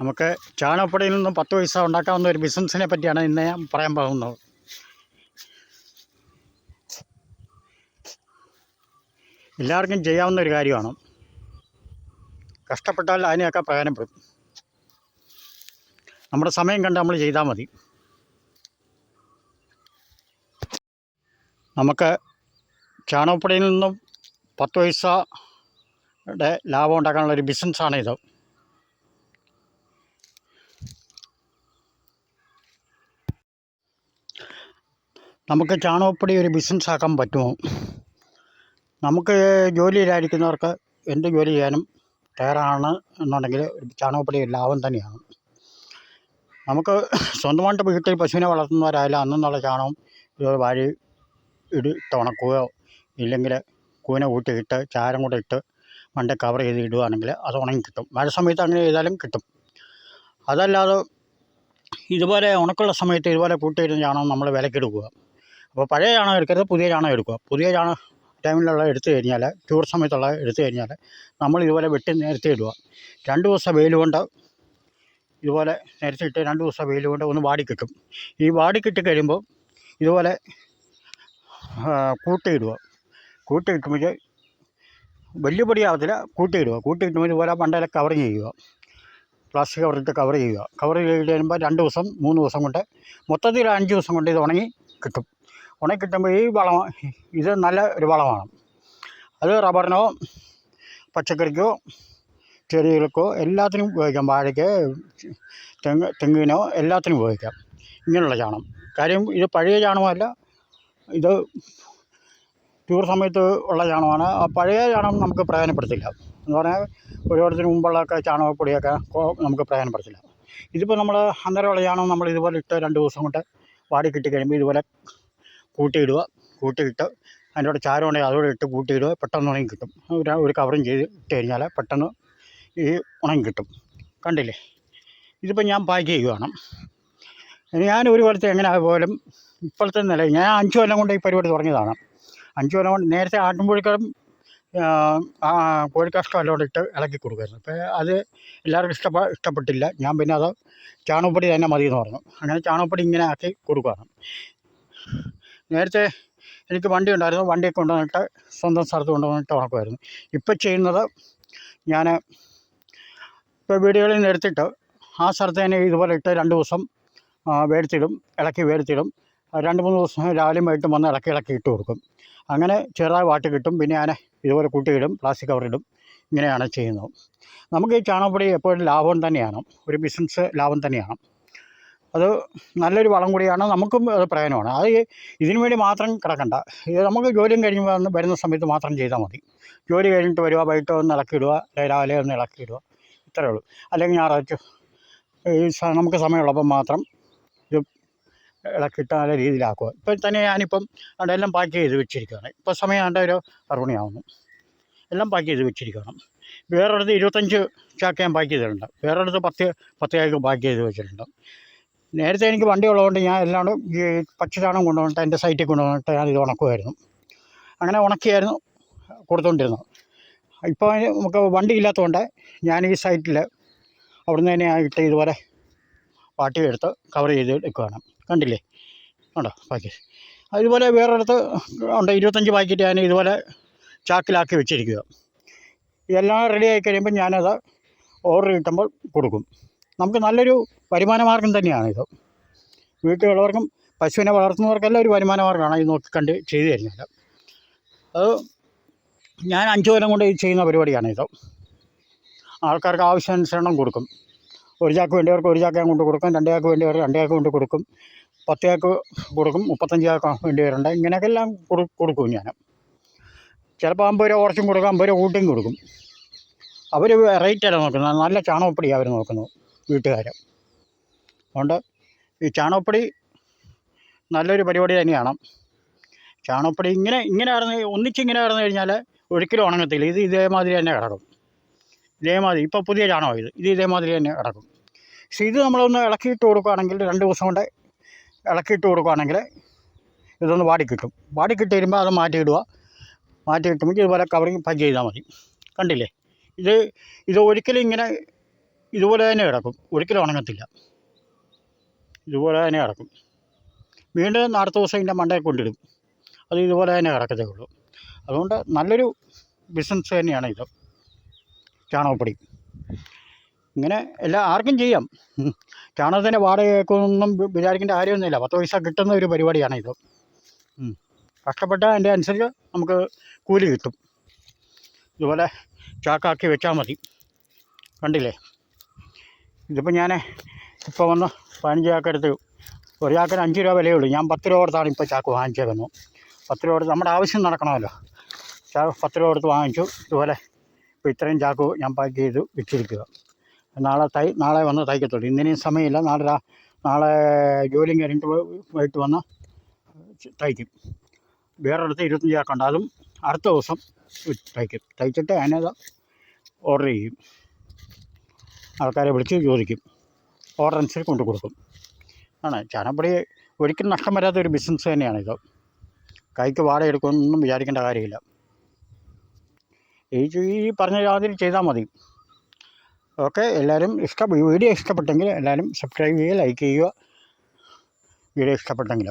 നമുക്ക് ചാണകപ്പൊടിയിൽ നിന്നും പത്ത് പൈസ ഉണ്ടാക്കാവുന്ന ഒരു ബിസിനസ്സിനെ പറ്റിയാണ് ഇന്ന് ഞാൻ പറയാൻ പോകുന്നത്. എല്ലാവർക്കും ചെയ്യാവുന്ന ഒരു കാര്യമാണ്. കഷ്ടപ്പെട്ടാൽ അതിനെയൊക്കെ പ്രയോജനപ്പെടും. നമ്മുടെ സമയം കണ്ട് നമ്മൾ ചെയ്താൽ മതി. നമുക്ക് ചാണകപ്പൊടിയിൽ നിന്നും പത്ത് പൈസയുടെ ലാഭം ഉണ്ടാക്കാനുള്ള ഒരു ബിസിനസ്സാണ് ഇത് നമുക്ക് ചാണകപ്പൊടി ഒരു ബിസിനസ് ആക്കാൻ പറ്റുമോ? നമുക്ക് ജോലിയിലായിരിക്കുന്നവർക്ക് എന്ത് ജോലി ചെയ്യാനും തയ്യാറാണ് എന്നുണ്ടെങ്കിൽ ചാണകപ്പൊടി ലാഭം തന്നെയാണ്. നമുക്ക് സ്വന്തമായിട്ട് വീട്ടിൽ പശുവിനെ വളർത്തുന്നവരായാലും അന്നുള്ള ചാണകം ഇതുപോലെ വാരി ഇടി തുണക്കുകയോ ഇല്ലെങ്കിൽ കൂന കൂട്ടിയിട്ട് ചാരം കൂടെ ഇട്ട് മണ്ട കവർ ചെയ്ത് ഇടുകയാണെങ്കിൽ അത് ഉണങ്ങി കിട്ടും. മഴ സമയത്ത് അങ്ങനെ ചെയ്താലും കിട്ടും. അതല്ലാതെ ഇതുപോലെ ഉണക്കുള്ള സമയത്ത് ഇതുപോലെ കൂട്ടിയിരുന്ന ചാണകം നമ്മൾ വിലക്കെടുക്കുക അപ്പോൾ പഴയ ചാണകം എടുക്കരുത് പുതിയ ചാണകം എടുക്കുക. പുതിയ ചാണകം ടൈമിലുള്ള എടുത്തു കഴിഞ്ഞാൽ ചൂട് സമയത്തുള്ള എടുത്തു കഴിഞ്ഞാൽ നമ്മൾ ഇതുപോലെ വെട്ടി നേരത്തെ ഇടുക. രണ്ട് ദിവസം വെയിൽ കൊണ്ട് ഇതുപോലെ നേരത്തെ ഇട്ട് രണ്ട് ദിവസം വെയിൽ കൊണ്ട് ഒന്ന് വാടി കിട്ടും. ഈ വാടി കിട്ടി കഴിയുമ്പോൾ ഇതുപോലെ കൂട്ടിയിടുക കൂട്ടിയിട്ടുമ്പോൾ വലിയ പൊടിയാവത്തില്ല കൂട്ടിയിടുക കൂട്ടിയിട്ടുമ്പോൾ ഇതുപോലെ മണ്ടയിലെ കവർ ചെയ്യുക. പ്ലാസ്റ്റിക് കവറിട്ട് കവർ ചെയ്യുക. കവർ ചെയ്ത് കഴിയുമ്പോൾ രണ്ട് ദിവസം മൂന്ന് ദിവസം കൊണ്ട് മൊത്തത്തിൽ അഞ്ച് ദിവസം കൊണ്ട് ഇത് ഉണങ്ങി കിട്ടും. ഉണങ്ങി കിട്ടുമ്പോൾ ഈ വളം ഇത് നല്ല ഒരു വളമാണ്. അത് റബ്ബറിനോ പച്ചക്കറിക്കോ ചെടികൾക്കോ എല്ലാത്തിനും ഉപയോഗിക്കാം. വാഴയ്ക്ക് തെങ്ങ് തെങ്ങിനോ എല്ലാത്തിനും ഉപയോഗിക്കാം. ഇങ്ങനെയുള്ള ചാണകം കാര്യം ഇത് പഴയ ചാണകമല്ല. ഇത് ടൂർ സമയത്ത് ഉള്ള ചാണകമാണ്. ആ പഴയ ചാണകം നമുക്ക് പ്രയോജനപ്പെടുത്തില്ല. എന്ന് പറഞ്ഞാൽ ഒരുപാടത്തിന് മുമ്പുള്ളൊക്കെ ചാണകപ്പൊടിയൊക്കെ നമുക്ക് പ്രയോജനപ്പെടുത്തില്ല. ഇതിപ്പോൾ നമ്മൾ അന്നേരമുള്ള ചാണകം നമ്മൾ ഇതുപോലെ ഇട്ട് രണ്ട് ദിവസം കൊണ്ട് വാടി കിട്ടിക്കഴിയുമ്പോൾ ഇതുപോലെ കൂട്ടിയിടുക കൂട്ടിയിട്ട് അതിന്റെ കൂടെ ചാരം ഉണ്ടെങ്കിൽ അതുകൂടെ ഇട്ട് കൂട്ടിയിടുക പെട്ടെന്ന് ഉണങ്ങി കിട്ടും. ഒരു ഒരു കവറും ചെയ്ത് ഇട്ട് കഴിഞ്ഞാൽ പെട്ടെന്ന് ഈ ഉണങ്ങി കിട്ടും. കണ്ടില്ലേ? ഇതിപ്പോൾ ഞാൻ പാക്ക് ചെയ്യുകയാണ് ഞാൻ ഒരു കൊല്ലത്തെ എങ്ങനെ പോലും ഇപ്പോഴത്തെ നില ഞാൻ അഞ്ച് കൊല്ലം കൊണ്ട് ഈ പരിപാടി തുടങ്ങിയതാണ്. അഞ്ച് കൊല്ലം കൊണ്ട് നേരത്തെ ആട്ടുമ്പോഴേക്കും കോഴിക്കാഷ്ടം എല്ലാം കൂടെ ഇട്ട് ഇളക്കി കൊടുക്കുമായിരുന്നു. അപ്പോൾ അത് എല്ലാവർക്കും ഇഷ്ടപ്പെ ഇഷ്ടപ്പെട്ടില്ല. ഞാൻ പിന്നെ അത് ചാണകപ്പൊടി തന്നെ മതി എന്ന് പറഞ്ഞു. അങ്ങനെ ചാണകപ്പൊടി ഇങ്ങനെ ആക്കി കൊടുക്കുകയാണ് നേരത്തെ എനിക്ക് വണ്ടി ഉണ്ടായിരുന്നു വണ്ടി കൊണ്ടുവന്നിട്ട് സ്വന്തം സ്ഥലത്ത് കൊണ്ടുവന്നിട്ട് ഉണക്കുമായിരുന്നു ഇപ്പോൾ ചെയ്യുന്നത് ഞാൻ ഇപ്പോൾ വീടുകളിൽ നിന്ന് എടുത്തിട്ട് ആ സ്ഥലത്ത് തന്നെ ഇതുപോലെ ഇട്ട് രണ്ട് ദിവസം വേർത്തിടും ഇളക്കി വേർത്തിടും രണ്ട് മൂന്ന് ദിവസം രാവിലെ വൈകിട്ടും വന്ന് ഇളക്കി ഇളക്കി ഇട്ട് കൊടുക്കും. അങ്ങനെ ചെറുതായി വാട്ടി കിട്ടും. പിന്നെ ഞാൻ ഇതുപോലെ കൂട്ടിയിടും പ്ലാസ്റ്റിക് കവറിടും. ഇങ്ങനെയാണ് ചെയ്യുന്നത്. നമുക്ക് ഈ ചാണകപ്പൊടി എപ്പോഴും ലാഭം തന്നെയാണ്. ഒരു ബിസിനസ് ലാഭം തന്നെയാണ്. അത് നല്ലൊരു വളം കൂടിയാണ് നമുക്കും അത് പ്രയോജനമാണ്. അത് ഇതിനു വേണ്ടി മാത്രം കിടക്കണ്ട. ഇത് നമുക്ക് ജോലിയും കഴിഞ്ഞ് വന്ന് വരുന്ന സമയത്ത് മാത്രം ചെയ്താൽ മതി. ജോലി കഴിഞ്ഞിട്ട് വരിക വൈകിട്ട് ഒന്ന് ഇളക്കിയിടുക രാവിലെ ഒന്ന് ഇളക്കിയിടുക ഇത്രയേ ഉള്ളൂ. അല്ലെങ്കിൽ ഞായറാഴ്ച ഈ നമുക്ക് സമയമുള്ളപ്പം മാത്രം ഇത് ഇളക്കിയിട്ട് നല്ല രീതിയിലാക്കുക. ഇപ്പം തന്നെ ഞാനിപ്പം അവിടെ എല്ലാം പാക്ക് ചെയ്ത് വെച്ചിരിക്കുകയാണ്. ഇപ്പോൾ സമയം ആണ്ട് ഒരു അറുമണിയാവുന്നു എല്ലാം പാക്ക് ചെയ്ത് വെച്ചിരിക്കുകയാണ്. വേറൊരിടത്ത് ഇരുപത്തഞ്ച് ചാക്ക് ഞാൻ പാക്ക് ചെയ്തിട്ടുണ്ട്. വേറൊരിടത്ത് പത്ത് പത്ത് ചാക്ക് പാക്ക് ചെയ്ത് വെച്ചിട്ടുണ്ട്. നേരത്തെ എനിക്ക് വണ്ടി ഉള്ളതുകൊണ്ട് ഞാൻ എല്ലാം ഈ പക്ഷിതാണം കൊണ്ടുവന്നിട്ട് എന്റെ സൈറ്റിൽ കൊണ്ടുവന്നിട്ട് ഞാൻ ഇത് ഉണക്കുമായിരുന്നു. അങ്ങനെ ഉണക്കിയായിരുന്നു കൊടുത്തുകൊണ്ടിരുന്നത് ഇപ്പോൾ നമുക്ക് വണ്ടി ഇല്ലാത്തതുകൊണ്ട് ഞാൻ ഈ സൈറ്റിൽ അവിടുന്ന് തന്നെ ഇട്ട് ഇതുപോലെ പാട്ടിയെടുത്ത് കവർ ചെയ്ത് എടുക്കുകയാണ് കണ്ടില്ലേ? ഉണ്ടോ പാക്കേജ് അതുപോലെ വേറൊരിടത്ത് ഉണ്ട് ഇരുപത്തഞ്ച് പാക്കറ്റ് ഞാൻ ഇതുപോലെ ചാക്കിലാക്കി വെച്ചിരിക്കുക. ഇതെല്ലാം റെഡി ആയി കഴിയുമ്പോൾ ഞാനത് ഓർഡർ കിട്ടുമ്പോൾ കൊടുക്കും. നമുക്ക് നല്ലൊരു വരുമാന മാർഗം തന്നെയാണ് ഇത്. വീട്ടിലുള്ളവർക്കും പശുവിനെ വളർത്തുന്നവർക്കെല്ലാം ഒരു വരുമാന മാർഗമാണ് ഇത് നോക്കി കണ്ട് ചെയ്തു കഴിഞ്ഞാൽ അത് ഞാൻ അഞ്ച് കൊല്ലം കൊണ്ട് ചെയ്യുന്ന പരിപാടിയാണ് ഇത്. ആൾക്കാർക്ക് ആവശ്യാനുസരണം കൊടുക്കും. ഒരു ചാക്ക് വേണ്ടിയവർക്ക് ഒരു ചാക്ക് കൊണ്ട് കൊടുക്കും രണ്ട് ചാക്ക് വേണ്ടിയവർ രണ്ട് ചാക്ക് കൊണ്ട് കൊടുക്കും പത്ത് ചാക്ക് കൊടുക്കും മുപ്പത്തഞ്ച് ചാക്ക് വേണ്ടിയവരുണ്ട് ഇങ്ങനെയൊക്കെ എല്ലാം കൊടുക്കും ഞാൻ. ചിലപ്പോൾ അമ്പത് രൂപ കുറച്ചും കൊടുക്കും അമ്പത് രൂപ കൂട്ടിയും കൊടുക്കും. അവർ റേറ്റ് അല്ല നോക്കുന്നത്. നല്ല ചാണകപ്പൊടിയാണ് അവർ നോക്കുന്നത് വീട്ടുകാർ അതുകൊണ്ട് ഈ ചാണകപ്പൊടി നല്ലൊരു പരിപാടി തന്നെയാണ്. ചാണകപ്പൊടി ഇങ്ങനെ ഇങ്ങനെ കിടന്ന് ഒന്നിച്ചിങ്ങനെ കിടന്നു കഴിഞ്ഞാൽ ഒരിക്കലും ഉണങ്ങത്തില്ല. ഇത് ഇതേമാതിരി തന്നെ കിടക്കും. ഇതേമാതിരി ഇപ്പോൾ പുതിയ ചാണകം ഇത് ഇത് ഇതേമാതിരി തന്നെ കിടക്കും. പക്ഷേ ഇത് നമ്മളൊന്ന് ഇളക്കിയിട്ട് കൊടുക്കുകയാണെങ്കിൽ രണ്ട് ദിവസം കൊണ്ട് ഇളക്കിയിട്ട് കൊടുക്കുകയാണെങ്കിൽ ഇതൊന്ന് വാടി കിട്ടും വാടിക്കിട്ടും കിട്ടി വരുമ്പോൾ അത് മാറ്റിയിടുക മാറ്റി കിട്ടുമ്പോൾ ഇതുപോലെ കവറിങ് പഞ്ച് ചെയ്താൽ മതി. കണ്ടില്ലേ? ഇത് ഇത് ഒരിക്കലും ഇങ്ങനെ ഇതുപോലെ തന്നെ കിടക്കും. ഒരിക്കലും ഉണങ്ങത്തില്ല. ഇതുപോലെ തന്നെ കിടക്കും. വീണ്ടും അടുത്ത ദിവസം ഇതിന്റെ മണ്ടയിൽ കൊണ്ടിടും. അത് ഇതുപോലെ തന്നെ കിടക്കത്തേ ഉള്ളൂ. അതുകൊണ്ട് നല്ലൊരു ബിസിനസ് തന്നെയാണ് ഇത്. ചാണകപ്പൊടി. ഇങ്ങനെ എല്ലാ ആർക്കും ചെയ്യാം. ചാണകത്തിന്റെ വാടകയൊന്നും വിചാരിക്കേണ്ട കാര്യമൊന്നുമില്ല. പത്ത് പൈസ കിട്ടുന്ന ഒരു പരിപാടിയാണ് ഇത്. കഷ്ടപ്പെട്ട അതിന്റെ അനുസരിച്ച് നമുക്ക് കൂലി കിട്ടും. ഇതുപോലെ ചാക്കാക്കി വെച്ചാൽ മതി. കണ്ടില്ലേ? ഇതിപ്പോൾ ഞാൻ ഇപ്പോൾ വന്ന് പതിനഞ്ച് ചാക്കെടുത്ത് ഒരു ചാക്കിന് അഞ്ച് രൂപ വിലയുള്ളൂ ഞാൻ പത്ത് രൂപ കൊടുത്താണ് ഇപ്പോൾ ചാക്ക് വാങ്ങിച്ചേക്കുന്നത്. പത്ത് രൂപ കൊടുത്ത് നമ്മുടെ ആവശ്യം നടക്കണമല്ലോ. ചാ പത്ത് രൂപ കൊടുത്ത് വാങ്ങിച്ചു. ഇതുപോലെ ഇപ്പോൾ ഇത്രയും ചാക്ക് ഞാൻ പാക്ക് ചെയ്ത് വിറ്റിരിക്കുക നാളെ തൈ നാളെ വന്ന് തയ്ക്കത്തുള്ളൂ. ഇന്നിനും സമയമില്ല. നാളെ നാളെ ജോലിയും കഴിഞ്ഞിട്ട് പോയിട്ട് വന്ന് തയ്ക്കും. വേറൊരിടത്ത് ഇരുപത്തഞ്ച് ചാക്കുണ്ട് അതും അടുത്ത ദിവസം തയ്ക്കും. തയ്ച്ചിട്ട് അതിനേതാ ഓർഡർ ചെയ്യും. ആൾക്കാരെ വിളിച്ച് ചോദിക്കും. ഓർഡർ അനുസരിച്ച് കൊണ്ടു കൊടുക്കും. ആണ്. ചാണകപ്പൊടി ഒരിക്കലും നഷ്ടം വരാത്ത ഒരു ബിസിനസ് തന്നെയാണ് ഇത്. കൈക്ക് വാടക എടുക്കുമെന്നൊന്നും വിചാരിക്കേണ്ട കാര്യമില്ല. ഈ ഈ പറഞ്ഞ മാതിരി ചെയ്താൽ മതി. ഓക്കെ എല്ലാവരും ഇഷ്ടം വീഡിയോ ഇഷ്ടപ്പെട്ടെങ്കിൽ എല്ലാവരും സബ്സ്ക്രൈബ് ചെയ്യുക ലൈക്ക് ചെയ്യുക. വീഡിയോ ഇഷ്ടപ്പെട്ടെങ്കിൽ.